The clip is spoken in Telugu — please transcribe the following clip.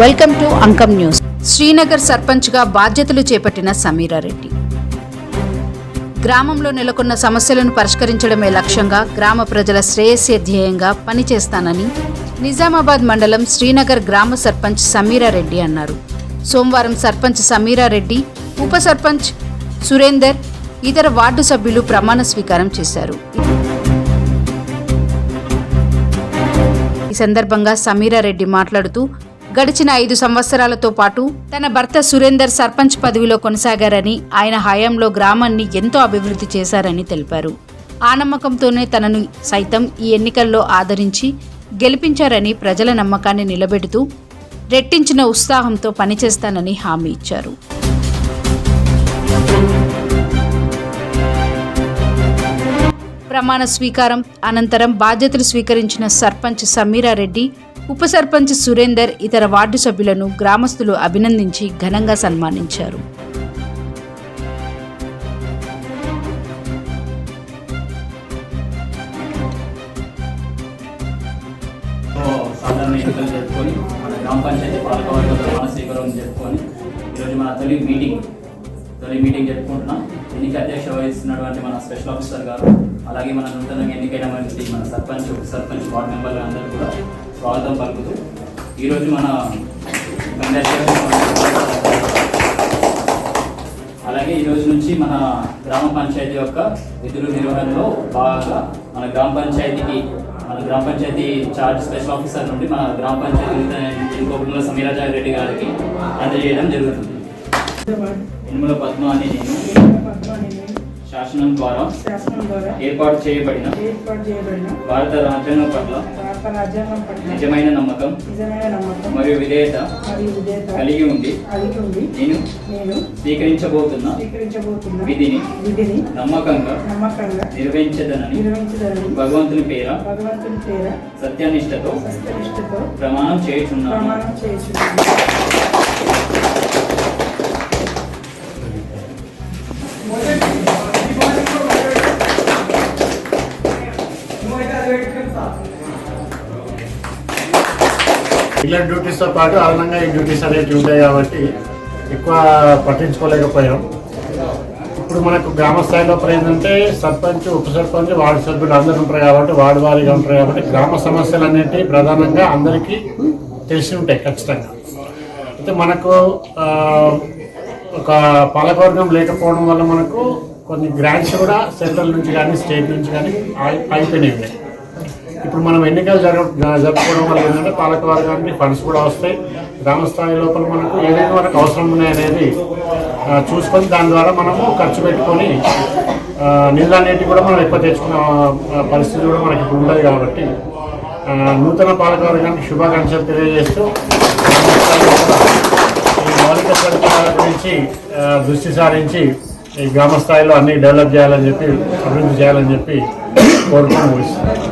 Welcome to Ankam news. Srinagar సర్పంచ్గా బాధ్యతలు చేపట్టిన సమీరారెడ్డి గ్రామంలో నెలకొన్న సమస్యలను పరిష్కరించడమే లక్ష్యంగా గ్రామ ప్రజల శ్రేయస్సే ధ్యేయంగా పనిచేస్తానని నిజామాబాద్ మండలం శ్రీనగర్ గ్రామ సర్పంచ్ సమీరారెడ్డి అన్నారు. సోమవారం సర్పంచ్ సమీరారెడ్డి ఉప సర్పంచ్ సురేందర్ ఇతర వార్డు సభ్యులు ప్రమాణ స్వీకారం చేశారు. ఈ సందర్భంగా సమీరారెడ్డి మాట్లాడుతూ గడిచిన ఐదు సంవత్సరాలతో పాటు తన భర్త సురేందర్ సర్పంచ్ పదవిలో కొనసాగారని ఆయన హయాంలో గ్రామాన్ని ఎంతో అభివృద్ధి చేశారని తెలిపారు. ఆ నమ్మకంతోనే తనను సైతం ఈ ఎన్నికల్లో ఆదరించి గెలిపించారని ప్రజల నమ్మకాన్ని నిలబెడుతూ రెట్టించిన ఉత్సాహంతో పనిచేస్తానని హామీ ఇచ్చారు. ప్రమాణ స్వీకారం అనంతరం బాధ్యతలు స్వీకరించిన సర్పంచ్ సమీరారెడ్డి ఉప సర్పంచ్ సురేందర్ ఇతర వార్డు సభ్యులను గ్రామస్తులు అభినందించి ఘనంగా సన్మానించారు. సాధారణ ఎన్నికలు జరుపుకొని మన గ్రామ పంచాయతీ పాలకవర్గ ప్రమాణ స్వీకారం జరుపుకొని ఈరోజు మన తొలి మీటింగ్. తొలి మీటింగ్ జరుపుకుంటున్నాం. ఎన్నిక అధ్యక్ష వహిస్తున్నటువంటి మన స్పెషల్ ఆఫీసర్ గారు అలాగే మన నూతనంగా ఎన్నికైనటువంటి మన సర్పంచ్ ఉప సర్పంచ్ వార్డు మెంబర్లు అందరూ కూడా స్వాగతం పలుకుతూ ఈరోజు మన అలాగే ఈ రోజు నుంచి మన గ్రామ పంచాయతీ యొక్క విధులు నిర్వహణలో బాగా మన గ్రామ పంచాయతీకి మన గ్రామ పంచాయతీ చార్జ్ స్పెషల్ ఆఫీసర్ నుండి మన గ్రామ పంచాయతీ ఇంకొక సమీరాజారి రెడ్డి గారికి అందజేయడం జరుగుతుంది. ఎనుమల పద్మ అని నేను శాసనం ద్వారా శాసనం ద్వారా ఏర్పాటు చేయబడిన భారత రాజ్యాంగం పట్ల నిజమైన నమ్మకం మరియు విధేయత కలిగి ఉండి నేను నేను స్వీకరించబోతున్న విధిని నమ్మకంగా నిర్వహించదనని నిర్వహించదని భగవంతుని పేర భగవంతుని పేర సత్యనిష్టతో సత్యనిష్టతో ప్రమాణం చేయుచున్నాను. రెగ్యులర్ డ్యూటీస్తో పాటు అదనంగా ఈ డ్యూటీస్ అనేవి ఉంటాయి కాబట్టి ఎక్కువ పట్టించుకోలేకపోయాం ఇప్పుడు మనకు గ్రామ స్థాయిలో ఏంటంటే సర్పంచ్ ఉప సర్పంచ్ వార్డు సభ్యులు అందరూ ఉంటారు కాబట్టి వార్డు వారీగా ఉంటారు కాబట్టి గ్రామ సమస్యలు అనేటివి ప్రధానంగా అందరికీ తెలిసి ఉంటాయి ఖచ్చితంగా అయితే మనకు ఒక పాలకవర్గం లేకపోవడం వల్ల మనకు కొన్ని గ్రాంట్స్ కూడా సెంట్రల్ నుంచి కానీ స్టేట్ నుంచి కానీ ఆగి- ఆగిపోయినాయి ఉన్నాయి. ఇప్పుడు మనం ఎన్నికలు జరగ జరుపుకోవడం వల్ల ఏంటంటే పాలకవర్గానికి ఫండ్స్ కూడా వస్తాయి. గ్రామ స్థాయి లోపల మనకు ఏదైనా మనకు అవసరం ఉన్నాయనేది చూసుకొని దాని ద్వారా మనము ఖర్చు పెట్టుకొని ఆ, నిధులు అనేటివి కూడా మనం ఎక్కువ తెచ్చుకున్న పరిస్థితి కూడా మనకి ఇప్పుడు ఉండదు కాబట్టి నూతన పాలకవర్గానికి శుభాకాంక్షలు తెలియజేస్తూ ఈ మౌలిక సదుపాయాల గురించి దృష్టి సారించి ఈ గ్రామ స్థాయిలో అన్ని డెవలప్ చేయాలని చెప్పి అభివృద్ధి చేయాలని చెప్పి కోరుకుని ముగిస్తున్నాను.